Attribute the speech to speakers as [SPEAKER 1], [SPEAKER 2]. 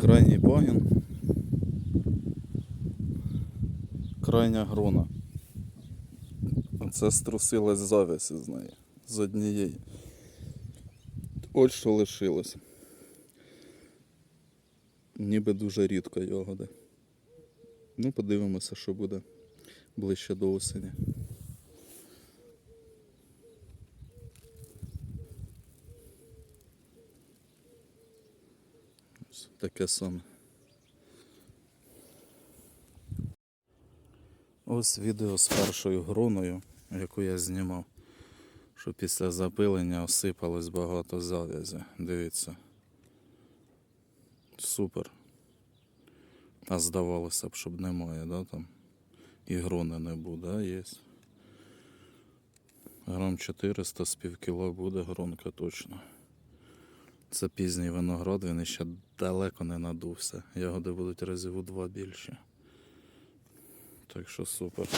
[SPEAKER 1] Крайній пагін. Крайня грона. Оце струсилась завязь із неї. З однієї. Ось що лишилось. Ніби дуже рідко ягоди. Ну, подивимося, що буде ближче до осені. Таке саме. Ось відео з першою гроною, яку я знімав, що після запилення осипалось багато зав'язі. Дивіться. Супер. А здавалося б, щоб немає, да, там? І грони не буде, а є. Грам 400 з півкіло буде гронка точно. Це пізній виноград, він ще далеко не надувся. Ягоди будуть разів у два більше. Так що супер.